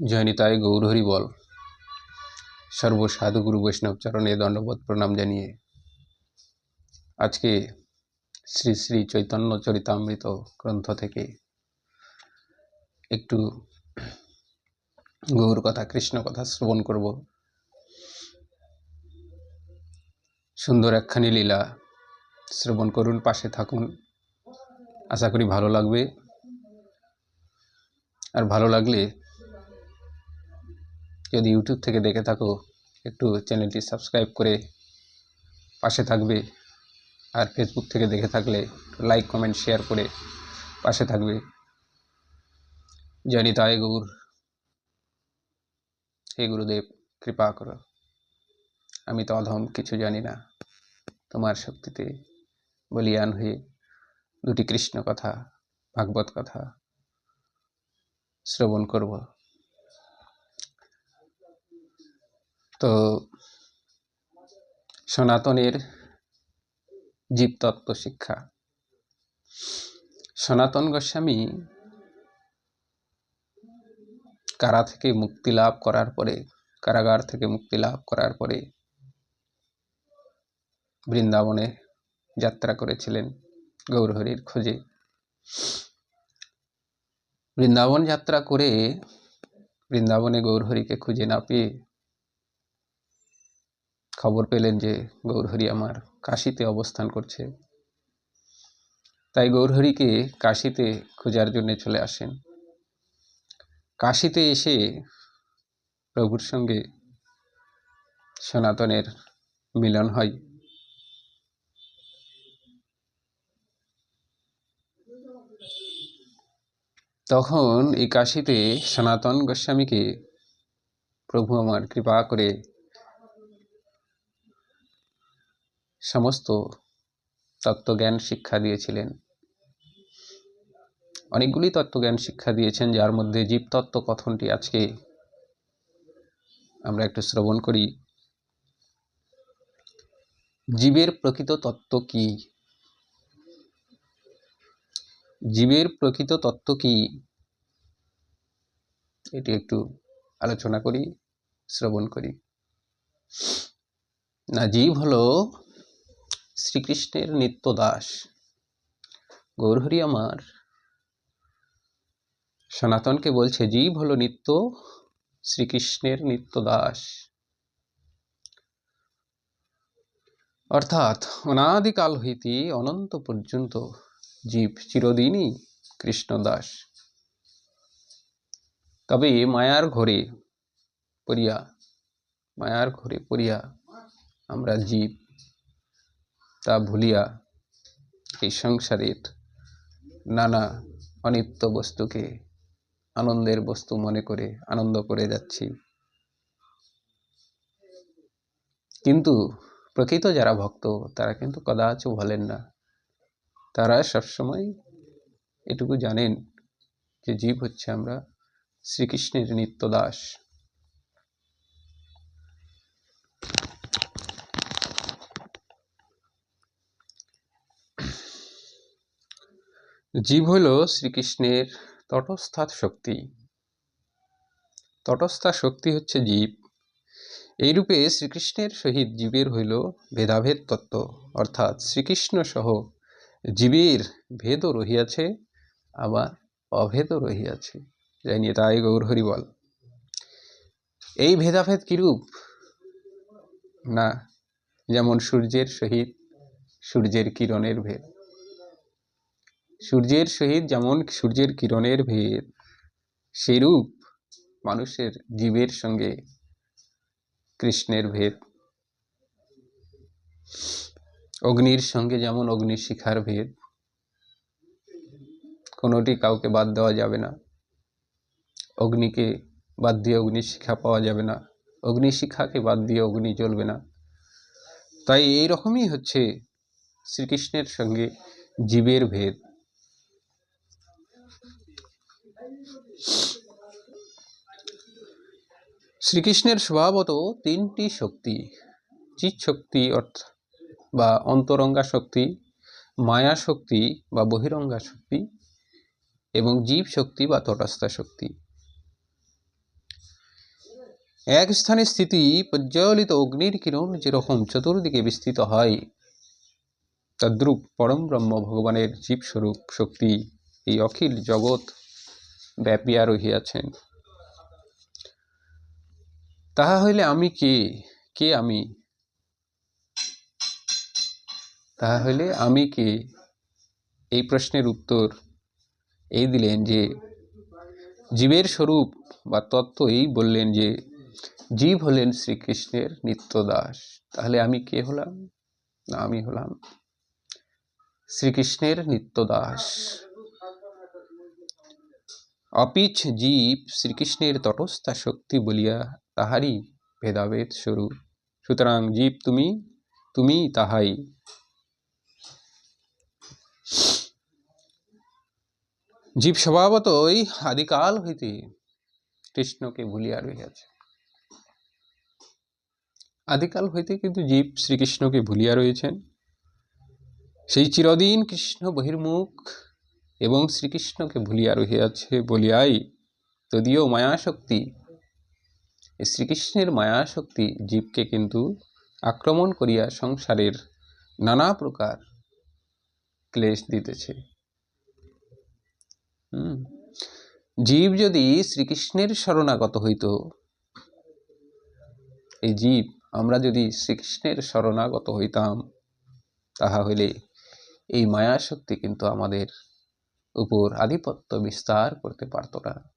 জয়নিতায় গৌরহরি বল। সর্বসাধু গুরু বৈষ্ণব চরণে দণ্ডবোধ প্রণাম জানিয়ে আজকে শ্রী শ্রী চৈতন্য চরিতামৃত গ্রন্থ থেকে একটু গৌর কথা, কৃষ্ণ কথা শ্রবণ করব। সুন্দর একখানি লীলা শ্রবণ করুন, পাশে থাকুন। আশা করি ভালো লাগবে। আর ভালো লাগলে যদি ইউটিউব থেকে দেখে থাকো, একটু চ্যানেলটি সাবস্ক্রাইব করে পাশে থাকবে। আর ফেসবুক থেকে দেখে থাকলে লাইক কমেন্ট শেয়ার করে পাশে থাকবে। জনিতায় গৌর, হে গুরুদেব, কৃপা করো। আমি তো অধম, কিছু জানি না। তোমার শক্তিতে বলিয়ান হয়ে দুটি কৃষ্ণ কথা, ভাগবত কথা শ্রবণ করব তো সনাতনের জীবতত্ত্ব শিক্ষা। সনাতন গোস্বামী কারা থেকে মুক্তি লাভ করার পরে, কারাগার থেকে মুক্তি লাভ করার পরে বৃন্দাবনে যাত্রা করেছিলেন গৌরহরির খোঁজে। বৃন্দাবন যাত্রা করে বৃন্দাবনে গৌরহরিকে খুঁজে না পেয়ে খবর পেলেন যে গৌরহরি আমার কাশিতে অবস্থান করছে। তাই গৌরহরিকে কাশিতে খোঁজার জন্য চলে আসেন। কাশিতে এসে প্রভুর সঙ্গে সনাতনের মিলন হয়। তখন এই কাশিতে সনাতন গোস্বামীকে প্রভু আমার কৃপা করে সমস্ত তত্ত্বজ্ঞান শিক্ষা দিয়েছিলেন। অনেকগুলি তত্ত্বজ্ঞান শিক্ষা দিয়েছেন, যার মধ্যে জীবতত্ত্ব কথনটি আজকে আমরা একটু শ্রবণ করি। জীবের প্রকৃত তত্ত্ব কি? জীবের প্রকৃত তত্ত্ব কি? এটি একটু আলোচনা করি, শ্রবণ করি। না, জীব হলো শ্রীকৃষ্ণের নিত্য দাস। গৌরহরি আমার, সনাতনকে বলছে, জীব হলো নিত্য, শ্রীকৃষ্ণের নিত্য দাস। অর্থাৎ অনাদিকাল হইতে অনন্ত পর্যন্ত জীব চিরদিনই কৃষ্ণ দাস। তবে মায়ার ঘরে পড়িয়া, মায়ার ঘরে পড়িয়া আমরা জীব তা ভুলিয়া এই সংসারের নানা অনিত্য বস্তুকে আনন্দের বস্তু মনে করে আনন্দ করে যাচ্ছি। কিন্তু প্রকৃত যারা ভক্ত, তারা কিন্তু কদাচ বলেন না। তারা সবসময় এটুকু জানেন যে জীব হচ্ছে আমরা শ্রীকৃষ্ণের নিত্য দাস জীব হল শ্রীকৃষ্ণের তটস্থা শক্তি। তটস্থা শক্তি হচ্ছে জীব। এইরূপে শ্রীকৃষ্ণের সহিত জীবের হইল ভেদাভেদ তত্ত্ব, অর্থাৎ শ্রীকৃষ্ণ সহ জীবের ভেদও রহিয়াছে, আবার অভেদও রহিয়াছে। যাই নিয়ে তাই গৌর হরি বল। এই ভেদাভেদ কিরূপ? না, যেমন সূর্যের সহিত সূর্যের কিরণের ভেদ। সূর্যের সহিত যেমন সূর্যের কিরণের ভেদ সেরূপ মানুষের জীবের সঙ্গে কৃষ্ণের ভেদ। অগ্নির সঙ্গে যেমন অগ্নিশিখার ভেদ, কোনোটি কাউকে বাদ দেওয়া যাবে না। অগ্নিকে বাদ দিয়ে অগ্নিশিখা পাওয়া যাবে না। অগ্নিশিখাকে বাদ দিয়ে অগ্নি জ্বলবে না। তাই এই রকমই হচ্ছে শ্রীকৃষ্ণের সঙ্গে জীবের ভেদ। শ্রীকৃষ্ণের স্বভাবত তিনটি শক্তি চিৎ শক্তি অর্থ, বা অন্তরঙ্গা শক্তি, মায়া শক্তি, বা বহিরঙ্গা শক্তি, এবং জীব শক্তি, বা তটস্থা শক্তি। এক স্থানে স্থিতি প্রজ্বলিত অগ্নির কিরণ যেরকম চতুর্দিকে বিস্তৃত হয়, তদ্রূপ পরম ব্রহ্ম ভগবানের জীবস্বরূপ শক্তি এই অখিল জগৎ ব্যাপিয়া রহিয়াছেন তাহা হইলে আমি কে? কে আমি? তাহা হইলে আমি কে? এই প্রশ্নের উত্তর এই দিলেন যে, জীবের স্বরূপ বা তত্ত্ব এই বললেন যে, জীব হলেন শ্রীকৃষ্ণের নিত্যদাস। তাহলে আমি কে হলাম? না, আমি হলাম শ্রীকৃষ্ণের নিত্যদাস। অপিচ জীব শ্রীকৃষ্ণের তটস্থা শক্তি বলিয়া তাহারই ভেদাভেদ স্বরূপ সুতরাং জীব তুমি তুমি তাহাই। জীব স্বভাবতই আদিকাল হইতে কৃষ্ণকে ভুলিয়া রহিয়াছে। আদিকাল হইতে কিন্তু জীব শ্রীকৃষ্ণকে ভুলিয়া রয়েছেন। সেই চিরদিন কৃষ্ণ বহির্মুখ এবং শ্রীকৃষ্ণকে ভুলিয়া রহিয়াছে বলিয়াই যদিও মায়াশক্তি শ্রীকৃষ্ণের মায়াশক্তি জীবকে কিন্তু আক্রমণ করিয়া সংসারের নানা প্রকার ক্লেশ দিতেছে। জীব যদি শ্রীকৃষ্ণের শরণাগত হইত, এই জীব, আমরা যদি শ্রীকৃষ্ণের শরণাগত হইতাম, তাহা হইলে এই মায়া শক্তি কিন্তু আমাদের উপর আধিপত্য বিস্তার করতে পারত না।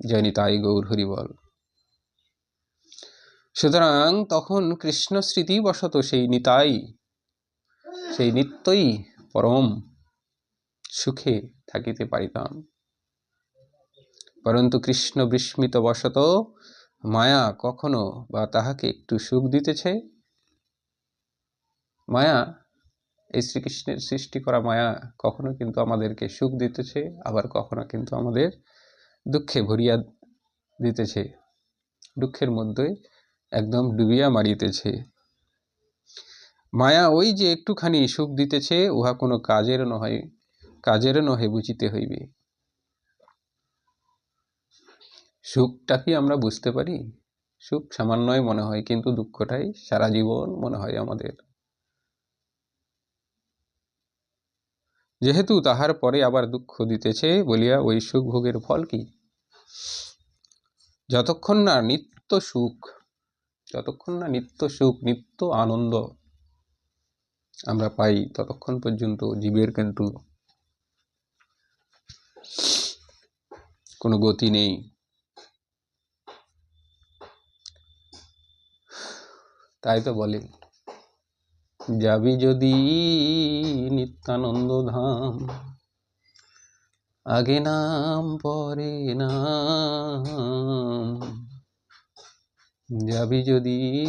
জয় নিতাই গৌর হরিবল সুতরাং তখন কৃষ্ণ স্মৃতিবশত সেই নিতাই, সেই নিত্যই পরম সুখে থাকিতে পারিতাম। পরন্তু কৃষ্ণ বিস্মিত বশত মায়া কখনো বা তাহাকে একটু সুখ দিতেছে? মায়া, এই শ্রীকৃষ্ণের সৃষ্টি করা মায়া কখনো কিন্তু আমাদেরকে সুখ দিতেছে, আবার কখনো কিন্তু আমাদের দুঃখে ভরিয়া দিতেছে। দুঃখের মধ্যে একদম ডুবিয়া মারিতেছে। মায়া ওই যে একটুখানি সুখ দিতেছে, উহা কোনো কাজের নহে কাজের নহে বুঝিতে হইবে। সুখটা কি আমরা বুঝতে পারি? সুখ সামান্যই মনে হয়, কিন্তু দুঃখটাই সারা জীবন মনে হয় আমাদের। যেহেতু তাহার পরে আবার দুঃখ দিতেছে, বলিয়া ওই সুখ ভোগের ফল কি? যতক্ষণ না নিত্য সুখ, যতক্ষণ না নিত্য সুখ, নিত্য আনন্দ আমরা পাই, ততক্ষণ পর্যন্ত জীবের কিন্তু কোনো গতি নেই। তাই তো বলে, যাবি যদি নিত্যানন্দ ধাম আগে নাম, পরে নাম। যাবি যদি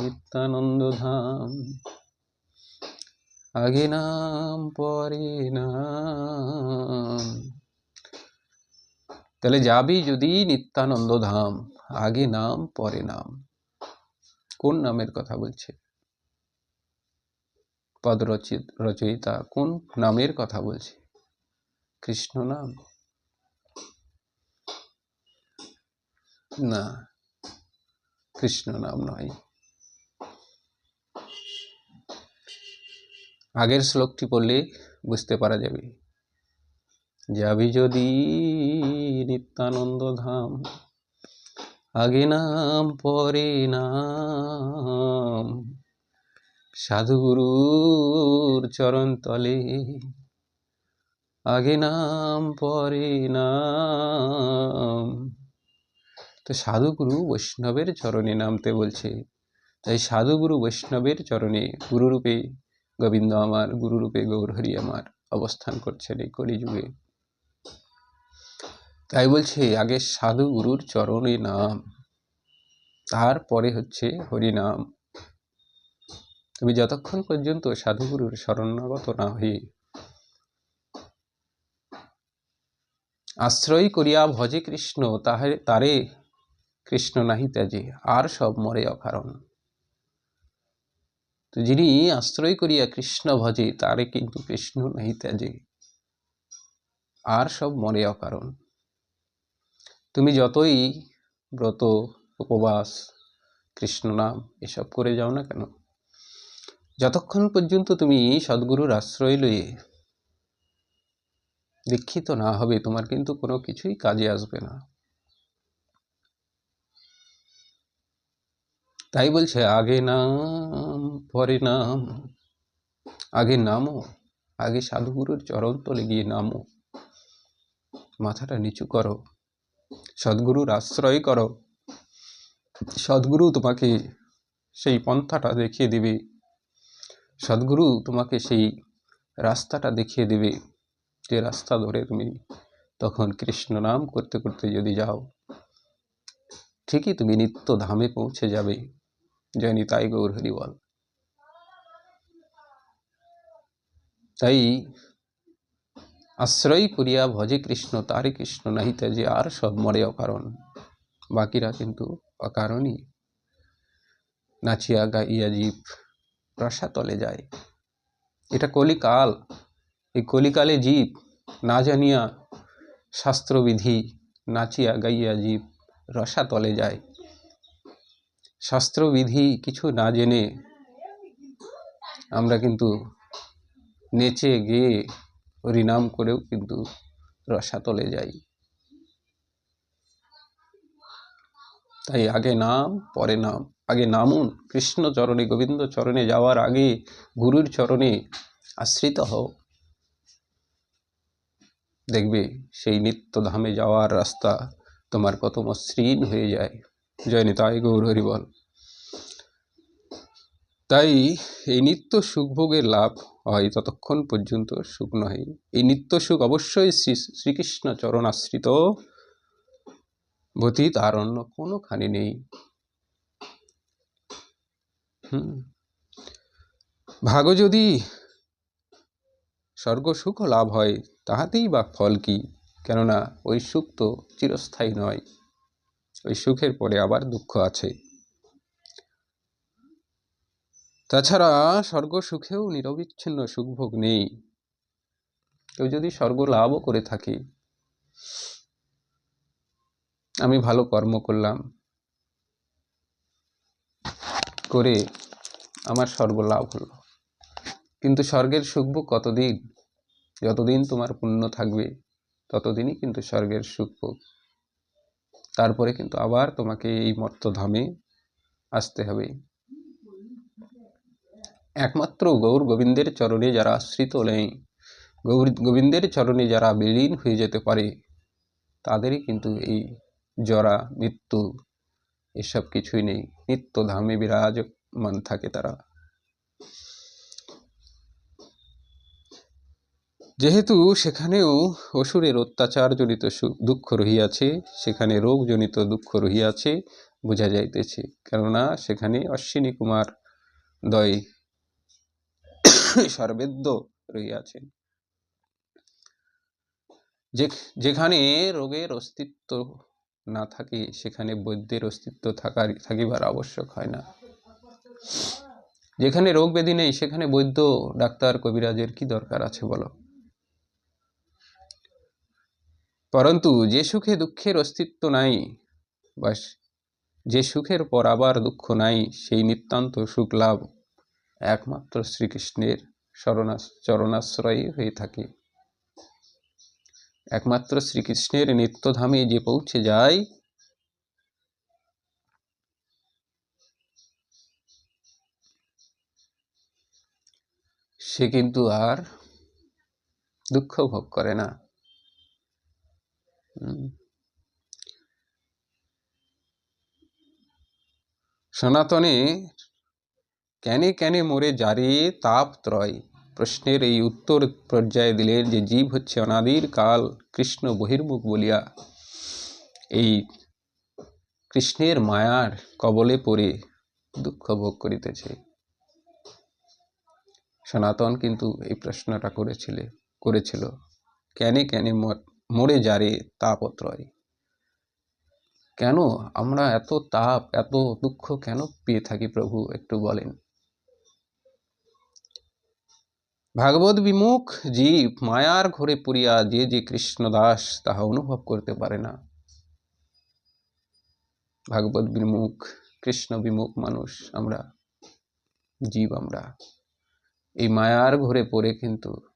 নিত্যানন্দ ধাম। আগে নাম, পরে নাম। তাহলে যাবি যদি নিত্যানন্দ ধাম, আগে নাম, পরে নাম। কোন নামের কথা বলছে? পদ রচয়িতা কোন নামের কথা বলছে? কৃষ্ণ নাম না, কৃষ্ণ নাম নয়। আগের শ্লোকটি পড়লে বুঝতে পারা যাবে। যাবি যদি নিত্যানন্দ ধাম, আগে নাম, পরে নাম। সাধুগুরুর চরণ তলে আগে নাম পরে নাম তো সাধুগুরু বৈষ্ণবের চরণে নামতে বলছে। তাই সাধুগুরু বৈষ্ণবের চরণে গুরুরূপে গোবিন্দ আমার, গুরুরূপে গৌরহরি আমার অবস্থান করছেন এই কলিযুগে। তাই বলছে, আগে সাধু গুরুর চরণে নাম, তারপরে হচ্ছে হরিনাম। তুমি যতক্ষণ পর্যন্ত সাধুগুরুর শরণাগত না হয়ে আশ্রয় করিয়া ভজে কৃষ্ণ, তাহে, তারে কৃষ্ণ নাহি ত্যাজে, আর সব মরে অকারণ। তো যিনি আশ্রয় করিয়া কৃষ্ণ ভজে, তারে কিন্তু কৃষ্ণ নাহি ত্যাজে, আর সব মরে অকারণ। তুমি যতই ব্রত, উপবাস, কৃষ্ণ নাম এসব করে যাও না কেন? যতক্ষণ পর্যন্ত তুমি সদ্গুরুর আশ্রয় লয়ে দীক্ষিত না হবে, তোমার কিন্তু কোনো কিছুই কাজে আসবে না। তাই বলছে, আগে নাম, পরে নাম, আগে নামো, আগে সাধুগুরুর চরণ তলে গিয়ে নামো। মাথাটা নিচু করো, সদ্গুরুর আশ্রয় করো। সদ্গুরু তোমাকে সেই পন্থাটা দেখিয়ে দেবে। সদ্গুরু তোমাকে সেই রাস্তাটা দেখিয়ে দেবে। যে রাস্তা ধরে তুমি তখন কৃষ্ণ নাম করতে করতে যদি যাও, ঠিকই তুমি নিত্য ধামে পৌঁছে যাবে। জয় নিতাই গৌর হরিবল তাই আশ্রয় করিয়া ভজে কৃষ্ণ, তারে কৃষ্ণ, নাহিতে যে আর সব মরে অকারণ। বাকিরা কিন্তু অকারণই। নাচিয়া গাইয়া জীব রসাতলে যায়। এটা কলিকাল। এই কলিকালে জীব না জানিয়া শাস্ত্রবিধি নাচিয়া গাইয়া জীব রসাতলে যায়। শাস্ত্রবিধি কিছু না জেনে আমরা কিন্তু নেচে গেয়ে হরিনাম করেও কিন্তু রসাতলে যাই। তাই আগে নাম, পরে নাম। আগে নামুন, কৃষ্ণ চরণে, গোবিন্দ চরণে যাওয়ার আগে গুরুর চরণে আশ্রিত হও। দেখবে সেই নিত্য ধামে যাওয়ার রাস্তা তোমার কত মসৃণ হয়ে যায়। জয় নিতাই গৌর হরিবল তাই এই নিত্য সুখভোগের লাভ হয় ততক্ষণ পর্যন্ত সুখ নয় এই নিত্য সুখ অবশ্যই শ্রী, শ্রীকৃষ্ণ চরণ আশ্রিত ব্যতীত আর অন্য কোনোখানে নেই। ভাগ যদি স্বর্গ সুখ লাভ হয়, তাহাতেই বা ফল কি? কেননা ওই সুখ তো চিরস্থায়ী নয়। ওই সুখের পরে আবার দুঃখ আছে। তাছাড়া স্বর্গ সুখেও নিরবিচ্ছিন্ন সুখভোগ নেই। কেউ যদি স্বর্গ লাভও করে থাকে, আমি ভালো কর্ম করলাম, করে আমার স্বর্গ লাভ হলো। কিন্তু স্বর্গের সুখভোগ কতদিন? যতদিন তোমার পুণ্য থাকবে, ততদিনই কিন্তু স্বর্গের সুখভোগ তারপরে কিন্তু আবার তোমাকে এই মর্তধামে আসতে হবে। একমাত্র গৌর গোবিন্দের চরণে যারা আশ্রিত নেই গৌর গোবিন্দের চরণে যারা বিলীন হয়ে যেতে পারে, তাদেরই কিন্তু এই জরা মৃত্যু এসব কিছুই নেই। নিত্য ধামে বিরাজমান থাকে তারা। যেহেতু সেখানেও অসুরের অত্যাচারজনিত দুঃখ রহিয়াছে, সেখানে রোগজনিত দুঃখ রহিয়াছে বোঝা যাইতেছে। কেননা সেখানে অশ্বিনী কুমার দয় সর্বেদ্য রহিয়াছেন। যেখানে রোগের অস্তিত্ব না থাকে, সেখানে বৈদ্যের অস্তিত্ব থাকার থাকিবার আবশ্যক হয় না। যেখানে রোগ ব্যাধি নেই, সেখানে বৈদ্য, ডাক্তার, কবিরাজের কি দরকার আছে বলো? পরন্তু যে সুখে দুঃখের অস্তিত্ব নাই বা যে সুখের পর আবার দুঃখ নাই, সেই নিতান্ত সুখ লাভ একমাত্র শ্রীকৃষ্ণের শরণা চরণাশ্রয়ী হয়ে থাকে। একমাত্র শ্রীকৃষ্ণের নিত্যধামে যে পৌঁছে যায়, সে কিন্তু আর দুঃখ ভোগ করে না। সনাতনে, কেনে কেনে মরে জারে তাপ ত্রয়? প্রশ্নের এই উত্তর পর্যায়ে দিলেন যে জীব হচ্ছে অনাদির কাল, কৃষ্ণ বহির্মুখ বলিয়া এই কৃষ্ণের মায়ার কবলে পড়ে দুঃখ ভোগ করিতেছে। সনাতন কিন্তু এই প্রশ্নটা করেছিল করেছিল। কেনে কেনে মরে যারে তাপত্রয় কেন আমরা এত তাপ, এত দুঃখ কেন পেয়ে থাকি প্রভু একটু বলেন? ভাগবত বিমুখ জীব মায়ার ঘরে পড়িয়া যে যে কৃষ্ণদাস তাহা অনুভব করতে পারে না। ভাগবত বিমুখ, কৃষ্ণ বিমুখ মানুষ আমরা, জীব আমরা। এই মায়ার ঘরে পড়ে কিন্তু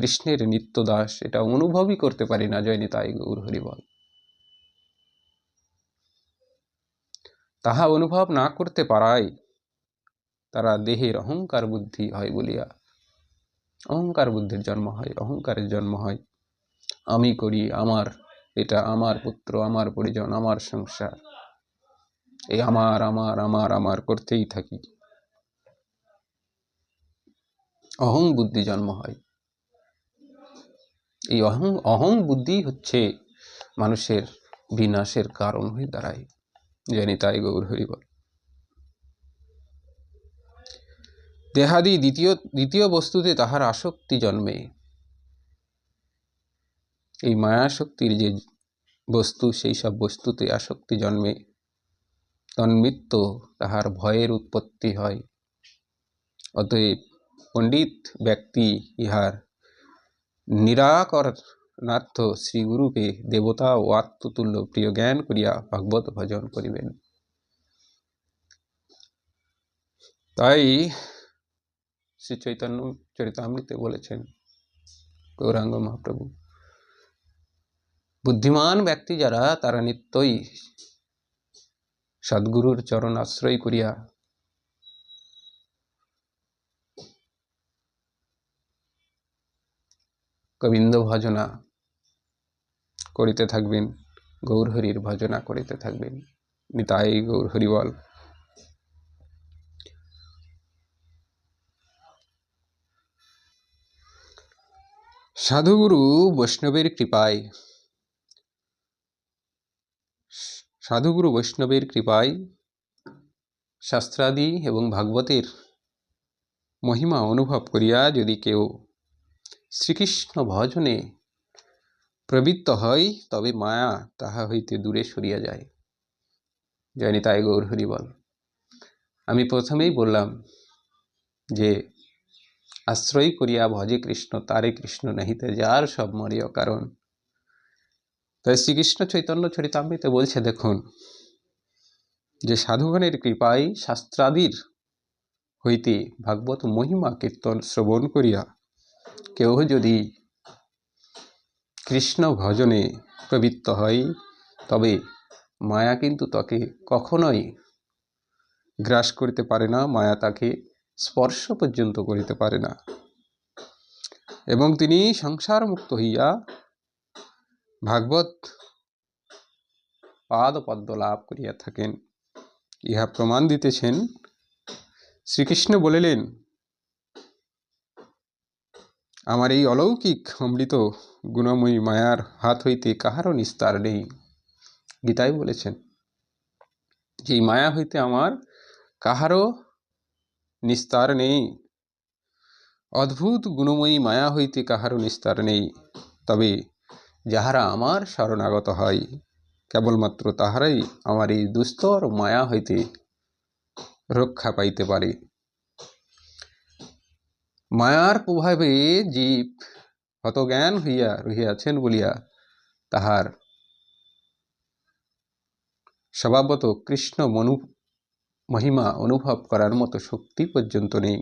কৃষ্ণের নিত্য দাস এটা অনুভবই করতে পারি না জয় নিতাই গৌর হরিবল তাহা অনুভব না করতে পারায় তারা দেহের অহংকার বুদ্ধি হয় বলিয়া, অহংকার বুদ্ধির জন্ম হয়, অহংকারের জন্ম হয়। আমি করি আমার, এটা আমার পুত্র, আমার পরিজন, আমার সংসার এই আমার আমার আমার আমার করতেই থাকি। অহং বুদ্ধি জন্ম হয়। এই অহং অহং বুদ্ধি হচ্ছে মানুষের বিনাশের কারণ হয়ে দাঁড়ায়। জানি তাই গৌর হরিবল দেহাদি দ্বিতীয় দ্বিতীয় বস্তুতে তাহার আসক্তি জন্মে। এই মায়াশক্তির যে বস্তু, সেই সব বস্তুতে আসক্তি জন্মে। তন্মিত্ত তাহার ভয়ের উৎপত্তি হয়। অতএব পণ্ডিত ব্যক্তি ইহার নিরাকর নার্থ শ্রীগুরুকে দেবতা ও আত্মতুল্য প্রিয় জ্ঞান করিয়া ভাগবত ভজন করিবেন। তাই শ্রী চৈতন্য চরিতামৃতে বলেছেন, গৌরাঙ্গ মহাপ্রভু, বুদ্ধিমান ব্যক্তি যারা, তারা নিত্যই সদ্গুরুর চরণ আশ্রয় করিয়া গোবিন্দ ভজনা করিতে থাকবেন, গৌরহরির ভজনা করিতে থাকবেন। নিতাই গৌর হরিবল সাধুগুরু বৈষ্ণবের কৃপায়, সাধুগুরু বৈষ্ণবের কৃপায় শাস্ত্রাদি এবং ভাগবতের মহিমা অনুভব করিয়া যদি কেউ শ্রীকৃষ্ণ ভজনে প্রবৃত্ত হয় তবে মায়া তাহা হইতে দূরে সরিয়া যায়। জয়নি তাই গৌর হরিবল আমি প্রথমেই বললাম যে, আশ্রয় করিয়া ভজে কৃষ্ণ, তারে কৃষ্ণ নাহিতে যার সব মরিয় কারণ। তাই শ্রীকৃষ্ণ চৈতন্য চরিতামৃতে বলছে, দেখুন, যে সাধুগণের কৃপায় শাস্ত্রাদির হইতে ভাগবত মহিমা কীর্তন শ্রবণ করিয়া কেউ যদি কৃষ্ণ ভজনে প্রবৃত্ত হয়, তবে মায়া কিন্তু তাকে কখনোই গ্রাস করিতে পারে না, মায়া তাকে স্পর্শ পর্যন্ত করিতে পারে না। এবং তিনি সংসার মুক্ত হইয়া ভাগবত পাদ পদ্ম লাভ করিয়া থাকেন। ইহা প্রমাণ দিতেছেন। শ্রীকৃষ্ণ বলিলেন আমার এই অলৌকিক অমৃত গুণময়ী মায়ার হাত হইতে কাহারও নিস্তার নেই। গীতাই বলেছেন, যে এই মায়া হইতে আমার কাহারও নিস্তার নেই। অদ্ভুত গুণময়ী মায়া হইতে কাহারও নিস্তার নেই। তবে যাহারা আমার শরণাগত হয়, কেবলমাত্র তাহারাই আমার এই দুস্তর মায়া হইতে রক্ষা পাইতে পারে। মায়ার প্রভাবে জীব হতজ্ঞান হইয়া রহিয়াছেন বলিয়া তাহার স্বভাবত কৃষ্ণ মনু মহিমা অনুভব করার মতো শক্তি পর্যন্ত নেই।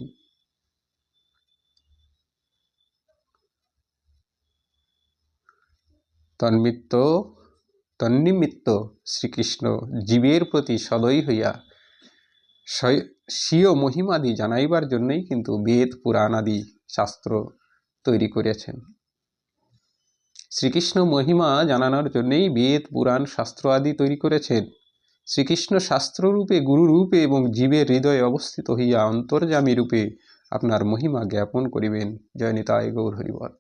তন্মিত্ত, তন্নিমিত্ত শ্রীকৃষ্ণ জীবের প্রতি সদয় হইয়া স্বীয় মহিমাদি জানাইবার জন্যই কিন্তু বেদ, পুরাণ আদি শাস্ত্র তৈরি করেছেন শ্রীকৃষ্ণ মহিমা জানানোর জন্যই বেদ, পুরাণ, শাস্ত্র আদি তৈরি করেছেন। শ্রীকৃষ্ণ শাস্ত্ররূপে, গুরুরূপে এবং জীবের হৃদয়ে অবস্থিত হইয়া অন্তর্যামী রূপে আপনার মহিমা জ্ঞাপন করিবেন জয় নিতায় গৌর হরিবল।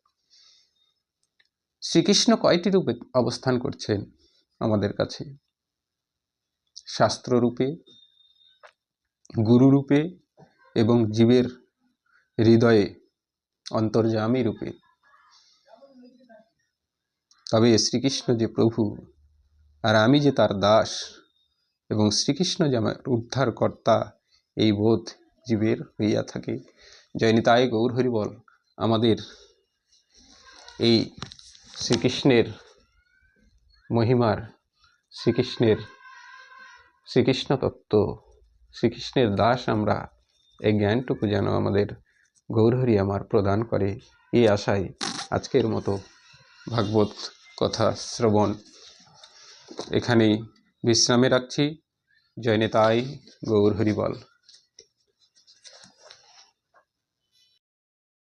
শ্রীকৃষ্ণ কয়টি রূপে অবস্থান করছেন আমাদের কাছে? শাস্ত্ররূপে গুরুরূপে এবং জীবের হৃদয়ে অন্তর্যামী রূপে। তবে শ্রীকৃষ্ণ যে প্রভু, আর আমি যে তার দাস, এবং শ্রীকৃষ্ণ যে আমার উদ্ধার কর্তা এই বোধ জীবের হইয়া থাকে। জয়নিতায় গৌর হরিবল আমাদের এই শ্রীকৃষ্ণের মহিমার, শ্রীকৃষ্ণের শ্রীকৃষ্ণ তত্ত্ব শ্রীকৃষ্ণের দাস আমরা এই জ্ঞানটুকু যেন আমাদের গৌরহরি আমার প্রদান করে এই আশায় আজকের মতো ভাগবত কথা শ্রবণ এখানেই বিশ্রামে রাখছি। জয় নেতাই গৌর হরিবল